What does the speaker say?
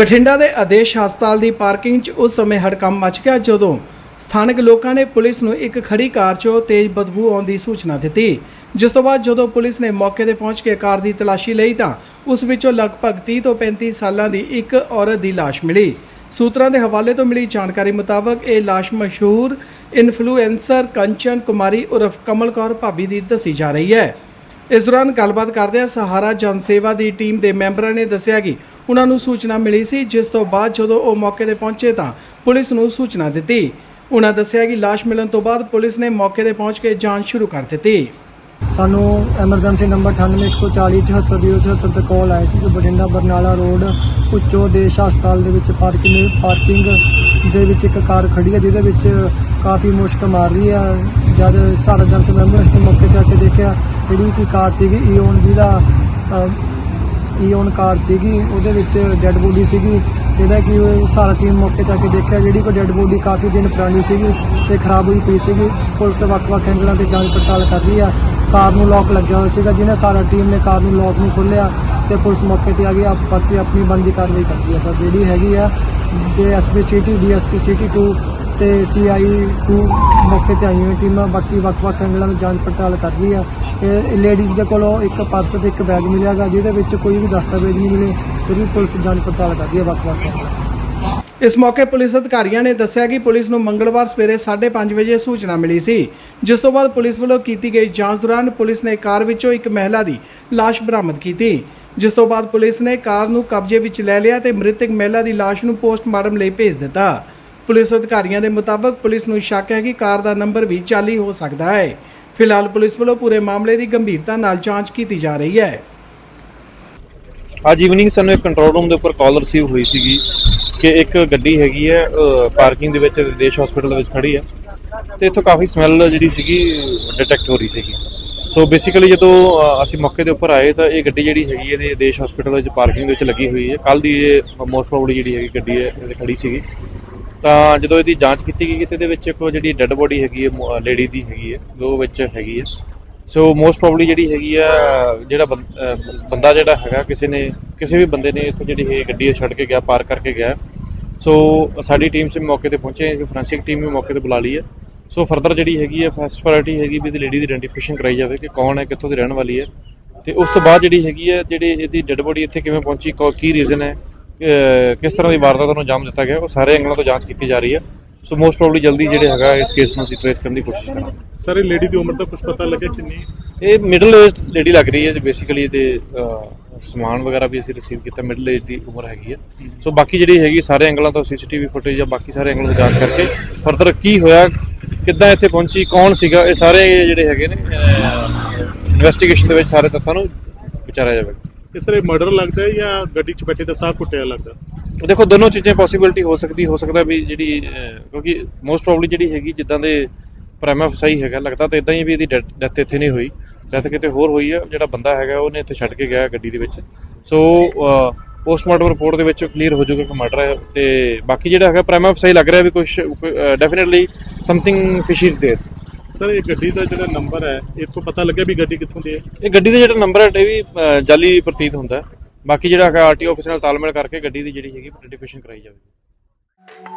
ਬਠਿੰਡਾ ਦੇ ਆਦੇਸ਼ ਹਸਪਤਾਲ ਦੀ ਪਾਰਕਿੰਗ 'ਚ ਉਸ ਸਮੇਂ ਹੜਕੰਪ ਮਚ ਗਿਆ ਜਦੋਂ ਸਥਾਨਕ ਲੋਕਾਂ ਨੇ ਪੁਲਿਸ ਨੂੰ ਇੱਕ ਖੜੀ ਕਾਰ 'ਚੋਂ ਤੇਜ਼ ਬਦਬੂ ਆਉਣ ਦੀ ਸੂਚਨਾ ਦਿੱਤੀ। ਜਿਸ ਤੋਂ ਬਾਅਦ ਜਦੋਂ ਪੁਲਿਸ ਨੇ ਮੌਕੇ ਤੇ ਪਹੁੰਚ ਕੇ ਕਾਰ ਦੀ ਤਲਾਸ਼ੀ ਲਈ ਤਾਂ ਉਸ ਵਿੱਚੋਂ ਲਗਭਗ 30 ਤੋਂ 35 ਸਾਲਾਂ ਦੀ ਇੱਕ ਔਰਤ ਦੀ ਲਾਸ਼ ਮਿਲੀ। ਸੂਤਰਾਂ ਦੇ ਹਵਾਲੇ ਤੋਂ ਮਿਲੀ ਜਾਣਕਾਰੀ ਮੁਤਾਬਕ ਇਹ ਲਾਸ਼ ਮਸ਼ਹੂਰ ਇਨਫਲੂਐਂਸਰ ਕੰਚਨ ਕੁਮਾਰੀ ਉਰਫ ਕਮਲ ਕੌਰ ਭਾਬੀ ਦੀ ਦੱਸੀ ਜਾ ਰਹੀ ਹੈ। ਇਸ ਦੌਰਾਨ ਗੱਲਬਾਤ ਕਰਦਿਆਂ ਸਹਾਰਾ ਜਨ ਸੇਵਾ ਦੀ ਟੀਮ ਦੇ ਮੈਂਬਰਾਂ ਨੇ ਦੱਸਿਆ ਕਿ ਉਹਨਾਂ ਨੂੰ ਸੂਚਨਾ ਮਿਲੀ ਸੀ, ਜਿਸ ਤੋਂ ਬਾਅਦ ਜਦੋਂ ਉਹ ਮੌਕੇ ਤੇ ਪਹੁੰਚੇ ਤਾਂ ਪੁਲਿਸ ਨੂੰ ਸੂਚਨਾ ਦਿੱਤੀ। ਉਹਨਾਂ ਦੱਸਿਆ ਕਿ ਲਾਸ਼ ਮਿਲਣ ਤੋਂ ਬਾਅਦ ਪੁਲਿਸ ਨੇ ਮੌਕੇ ਤੇ ਪਹੁੰਚ ਕੇ ਜਾਂਚ ਸ਼ੁਰੂ ਕਰ ਦਿੱਤੀ। ਸਾਨੂੰ ਐਮਰਜੈਂਸੀ ਨੰਬਰ 9814477074 ਤੇ ਕਾਲ ਆਈ ਸੀ ਕਿ ਬਠਿੰਡਾ ਬਰਨਾਲਾ ਰੋਡ ਉੱਚੋ ਦੇਸ਼ ਹਸਪਤਾਲ ਦੇ ਵਿੱਚ ਪਾਰਕਿੰਗ ਪਾਰਕਿੰਗ ਦੇ ਵਿੱਚ ਇੱਕ ਕਾਰ ਖੜੀ ਹੈ, ਜਿਹਦੇ ਵਿੱਚ ਕਾਫੀ ਮੁਸ਼ਕ ਮਾਰ ਰਹੀ ਹੈ। ਜਦ ਸਾਰਾ ਜਨਸ ਮੈਂਬਰਸ ਨੇ ਮੌਕੇ ਤੇ ਆ ਕੇ ਦੇਖਿਆ ਜਿਹੜੀ ਕਿ ਕਾਰ ਸੀਗੀ ਈਓਨ ਜਿਹਦਾ ਅ, ਈਓਨ ਕਾਰ ਸੀਗੀ ਉਹਦੇ ਵਿੱਚ ਡੈੱਡ ਬੋਡੀ ਸੀਗੀ ਜਿਹੜਾ ਕਿ ਸਾਰਾ ਟੀਮ ਮੌਕੇ ਤੇ ਆ ਕੇ ਦੇਖਿਆ ਜਿਹੜੀ ਕੋ ਡੈੱਡ ਬੋਡੀ ਕਾਫੀ ਦਿਨ ਪੁਰਾਣੀ ਸੀਗੀ ਤੇ ਖਰਾਬ ਹੋਈ ਪਈ ਸੀਗੀ ਪੁਲਿਸ ਵੱਖ-ਵੱਖ ਐਂਗਲਾਂ ਤੇ ਜਾਂਚ ਪੜਤਾਲ ਕਰ ਰਹੀ ਆ ਕਾਰ ਨੂੰ ਲੋਕ ਲੱਗਿਆ ਹੋਇਆ ਸੀਗਾ ਜਿਹਨੇ ਸਾਰਾ ਟੀਮ ਨੇ ਕਾਰ ਨੂੰ ਲੋਕ ਨੂੰ ਖੋਲ੍ਹਿਆ ਤੇ ਪੁਲਿਸ ਮੌਕੇ ਤੇ ਆ ਗਈ ਆਪ ਬਾਕੀ ਆਪਣੀ ਬੰਦੀ ਕਾਰਵਾਈ ਕਰਦੀ ਹੈ ਸਰ ਜਿਹੜੀ ਹੈਗੀ ਆ ਤੇ ਐਸਪੀ ਸਿਟੀ ਡੀਐਸਪੀ ਸਿਟੀ 2 ਤੇ ਸੀਆਈ 2 ਮੌਕੇ ਤੇ ਆਈਆਂ ਟੀਮਾਂ ਬਾਕੀ ਵੱਖ-ਵੱਖ ਐਂਗਲਾਂ ਤੋਂ ਜਾਂਚ ਪੜਤਾਲ ਕਰ ਰਹੀ ਆ। ਲੇਡੀਜ਼ ਦੇ ਕੋਲੋਂ ਇੱਕ ਪਰਸ ਤੇ ਇੱਕ ਬੈਗ ਮਿਲਿਆਗਾ, ਜਿਹਦੇ ਵਿੱਚ ਕੋਈ ਵੀ ਦਸਤਾਵੇਜ਼ ਨਹੀਂ ਮਿਲੇ, ਫਿਰ ਵੀ ਪੁਲਿਸ ਜਾਂਚ ਪੜਤਾਲ ਕਰਦੀ ਹੈ ਵੱਖ-ਵੱਖ ਐਂਗਲਾਂ ਇਸ ਮੌਕੇ ਪੁਲਿਸ ਅਧਿਕਾਰੀਆਂ ਨੇ ਦੱਸਿਆ ਕਿ ਪੁਲਿਸ ਨੂੰ ਮੰਗਲਵਾਰ ਸਵੇਰੇ 5:30 ਵਜੇ ਸੂਚਨਾ ਮਿਲੀ ਸੀ, ਜਿਸ ਤੋਂ ਬਾਅਦ ਪੁਲਿਸ ਵੱਲੋਂ ਕੀਤੀ ਗਈ ਜਾਂਚ ਦੌਰਾਨ ਪੁਲਿਸ ਨੇ ਕਾਰ ਵਿੱਚੋਂ ਇੱਕ ਮਹਿਲਾ ਦੀ ਲਾਸ਼ ਬਰਾਮਦ ਕੀਤੀ, ਜਿਸ ਤੋਂ ਬਾਅਦ ਪੁਲਿਸ ਨੇ ਕਾਰ ਨੂੰ ਕਬਜ਼ੇ ਵਿੱਚ ਲੈ ਲਿਆ ਤੇ ਮ੍ਰਿਤਕ ਮਹਿਲਾ ਦੀ ਲਾਸ਼ ਨੂੰ ਪੋਸਟਮਾਰਟਮ ਲਈ ਭੇਜ ਦਿੱਤਾ। ਪੁਲਿਸ ਅਧਿਕਾਰੀਆਂ ਦੇ ਮੁਤਾਬਕ ਪੁਲਿਸ ਨੂੰ ਸ਼ੱਕ ਹੈ ਕਿ ਕਾਰ ਦਾ ਨੰਬਰ ਵੀ ਚਾਲੀ ਹੋ ਸਕਦਾ ਹੈ। ਫਿਲਹਾਲ ਪੁਲਿਸ ਵੱਲੋਂ ਪੂਰੇ ਮਾਮਲੇ ਦੀ ਗੰਭੀਰਤਾ ਨਾਲ ਜਾਂਚ ਕੀਤੀ ਜਾ ਰਹੀ ਹੈ। ਅੱਜ ਈਵਨਿੰਗ ਸਾਨੂੰ ਇੱਕ ਕੰਟਰੋਲ ਰੂਮ ਦੇ ਉੱਪਰ ਕਾਲ ਰਿਸੀਵ ਹੋਈ ਸੀਗੀ ਕਿ ਇੱਕ ਗੱਡੀ ਹੈਗੀ ਹੈ ਪਾਰਕਿੰਗ ਦੇ ਵਿੱਚ ਦੇਸ਼ ਹਸਪੀਟਲ ਦੇ ਵਿੱਚ ਖੜੀ ਹੈ ਤੇ ਇੱਥੋਂ ਕਾਫੀ ਸਮੈਲ ਜਿਹੜੀ ਸੀਗੀ ਡਿਟੈਕਟ ਹੋ ਰਹੀ ਸੀਗੀ। ਸੋ ਬੇਸਿਕਲੀ ਜਦੋਂ ਅਸੀਂ ਮੌਕੇ ਦੇ ਉੱਪਰ ਆਏ ਤਾਂ ਇਹ ਗੱਡੀ ਜਿਹੜੀ ਹੈਗੀ ਹੈ, ਇਹਦੇ ਦੇਸ਼ ਹਸਪੀਟਲ ਵਿੱਚ ਪਾਰਕਿੰਗ ਦੇ ਵਿੱਚ ਲੱਗੀ ਹੋਈ ਹੈ। ਕੱਲ ਦੀ ਇਹ ਮੋਸਟ ਪ੍ਰੋਬਬਲੀ ਜਿਹੜੀ ਹੈਗੀ ਗੱਡੀ ਹੈ ਇਹ ਖੜੀ ਸੀਗੀ। ਤਾਂ ਜਦੋਂ ਇਹਦੀ ਜਾਂਚ ਕੀਤੀ ਗਈ, ਤੇ ਇਹਦੇ ਵਿੱਚ ਇੱਕ ਜਿਹੜੀ ਡੈੱਡ ਬੋਡੀ ਹੈਗੀ ਹੈ ਲੇਡੀ ਦੀ ਹੈਗੀ ਹੈ ਦੋ ਵਿੱਚ ਹੈਗੀ ਹੈ। ਸੋ ਮੋਸਟ ਪ੍ਰੋਬਬਲੀ ਜਿਹੜੀ ਹੈਗੀ ਆ, ਜਿਹੜਾ ਬੰ- ਬੰਦਾ ਜਿਹੜਾ ਹੈਗਾ, ਕਿਸੇ ਨੇ, ਕਿਸੇ ਵੀ ਬੰਦੇ ਨੇ ਇੱਥੋਂ ਜਿਹੜੀ ਇਹ ਗੱਡੀ ਛੱਡ ਕੇ ਗਿਆ ਪਾਰ ਕਰਕੇ ਗਿਆ। ਸੋ ਸਾਡੀ ਟੀਮ ਸੇ ਮੌਕੇ ਤੇ ਪਹੁੰਚੇ ਅਸੀਂ ਫੋਰੈਂਸਿਕ ਟੀਮ ਵੀ ਮੌਕੇ ਤੇ ਬੁਲਾ ਲਈ ਹੈ। ਸੋ ਫਰਦਰ ਜਿਹੜੀ ਹੈਗੀ ਹੈ ਫਸਟ ਪ੍ਰਾਇੋਰਟੀ ਹੈਗੀ ਵੀ ਇਹਦੀ ਲੇਡੀ ਦੀ ਆਇਡੈਂਟੀਫਿਕੇਸ਼ਨ ਕਰਾਈ ਜਾਵੇ ਕਿ ਕੌਣ ਹੈ, ਕਿੱਥੋਂ ਦੀ ਰਹਿਣ ਵਾਲੀ ਹੈ। ਤੇ ਉਸ ਤੋਂ ਬਾਅਦ ਜਿਹੜੀ ਹੈਗੀ ਹੈ ਜਿਹੜੇ ਇਹਦੀ ਡੈੱਡ ਬੋਡੀ ਇੱਥੇ ਕਿਵੇਂ ਪਹੁੰਚੀ, ਕੌ- ਕੀ ਰੀਜ਼ਨ ਹੈ ਕਿਸ ਤਰ੍ਹਾਂ ਦੀ ਵਾਰਦਾਤ ਨੂੰ ਅੰਜਾਮ ਦਿੱਤਾ ਗਿਆ ਉਹ ਸਾਰੇ ਐਂਗਲਾਂ ਤੋਂ ਜਾਂਚ ਕੀਤੀ ਜਾ ਰਹੀ ਹੈ। ਸੋ ਮੋਸਟ ਪ੍ਰੋਬਬਲੀ ਜਲਦੀ ਜਿਹੜੇ ਹੈਗਾ ਇਸ ਕੇਸ ਨੂੰ ਅਸੀਂ ਟ੍ਰੇਸ ਕਰਨ ਦੀ ਕੋਸ਼ਿਸ਼ ਕਰਾਂਗੇ। ਸਰ ਇਹ ਲੇਡੀ ਦੀ ਉਮਰ ਦਾ ਕੁਝ ਪਤਾ ਲੱਗਿਆ ਕਿੰਨੀ? ਇਹ ਮਿਡਲ ਏਜ ਲੇਡੀ ਲੱਗ ਰਹੀ ਹੈ ਜੀ ਬੇਸਿਕਲੀ ਇਹਦੇ ਸਮਾਨ ਵਗੈਰਾ ਵੀ ਅਸੀਂ ਰਿਸੀਵ ਕੀਤਾ ਮਿਡਲ ਏਜ ਦੀ ਉਮਰ ਹੈਗੀ ਹੈ। ਸੋ ਬਾਕੀ ਜਿਹੜੀ ਹੈਗੀ ਸਾਰੇ ਐਂਗਲਾਂ ਤੋਂ ਸੀਸੀਟੀਵੀ ਫੁਟੇਜ ਜਾਂ ਬਾਕੀ ਸਾਰੇ ਐਂਗਲਾਂ ਤੋਂ ਜਾਂਚ ਕਰਕੇ ਫਰਦਰ ਕੀ ਹੋਇਆ ਕਿੱਦਾਂ ਇੱਥੇ ਪਹੁੰਚੀ ਕੌਣ ਸੀਗਾ ਇਹ ਸਾਰੇ ਜਿਹੜੇ ਹੈਗੇ ਨੇ ਇਨਵੈਸਟੀਗੇਸ਼ਨ ਦੇ ਵਿੱਚ ਸਾਰੇ ਤੱਥਾਂ ਨੂੰ ਵਿਚਾਰਿਆ ਜਾਵੇਗਾ। ਇਹ ਸਰ ਇਹ ਮਰਡਰ ਲੱਗਦਾ ਹੈ ਜਾਂ ਗੱਡੀ 'ਚ ਬੈਠੇ ਦਾ ਸਾਹ ਘੁੱਟਿਆ ਲੱਗਦਾ ਦੇਖੋ ਦੋਨੋਂ ਚੀਜ਼ਾਂ ਪੋਸੀਬਿਲਿਟੀ ਹੋ ਸਕਦੀ ਹੋ ਸਕਦਾ ਵੀ ਜਿਹੜੀ ਅਹ, ਕਿਉਂਕਿ ਮੋਸਟ ਪ੍ਰੋਬਬਲੀ ਜਿਹੜੀ ਹੈਗੀ ਜਿੱਦਾਂ ਦੇ ਪ੍ਰਾਈਮਾ ਫਸਾਈ ਹੈਗਾ ਲੱਗਦਾ ਤਾਂ ਇਦਾਂ ਹੀ ਵੀ ਇਹਦੀ ਡੈਥ ਇੱਥੇ ਨਹੀਂ ਹੋਈ ਡੈਥ ਕਿਤੇ ਹੋਰ ਹੋਈ ਹੈ ਜਿਹੜਾ ਬੰਦਾ ਹੈਗਾ ਉਹਨੇ ਇੱਥੇ ਛੱਡ ਕੇ ਗਿਆ ਗੱਡੀ ਦੇ ਵਿੱਚ ਸੋ ਪੋਸਟਮਾਰਟਮ ਰਿਪੋਰਟ ਦੇ ਵਿੱਚ ਕਲੀਅਰ ਹੋ ਜਾਊਗਾ ਕਿ ਮਰਡਰ ਹੈ ਤੇ ਬਾਕੀ ਜਿਹੜਾ ਹੈਗਾ ਪ੍ਰਾਈਮਾ ਫਸਾਈ ਲੱਗ ਰਿਹਾ ਵੀ ਕੁਝ definitely something fish is there sir ਇਹ ਗੱਡੀ ਦਾ ਜਿਹੜਾ ਨੰਬਰ ਹੈ ਇਹ ਤੋਂ ਪਤਾ ਲੱਗਿਆ ਵੀ ਗੱਡੀ ਕਿੱਥੋਂ ਦੀ ਹੈ ਇਹ ਗੱਡੀ ਦਾ ਜਿਹੜਾ ਨੰਬਰ ਹੈ ਇਹ ਵੀ ਅਹ, ਜਾਲੀ ਪ੍ਰਤੀਤ ਹੁੰਦਾ ਹੈ। ਬਾਕੀ ਜਿਹੜਾ ਹੈਗਾ ਆਰਟੀਓ ਆਫਿਸ ਨਾਲ ਤਾਲਮੇਲ ਕਰਕੇ ਗੱਡੀ ਦੀ ਜਿਹੜੀ ਹੈਗੀ ਆਈਡੈਂਟੀਫਿਕੇਸ਼ਨ ਕਰਾਈ ਜਾਵੇਗੀ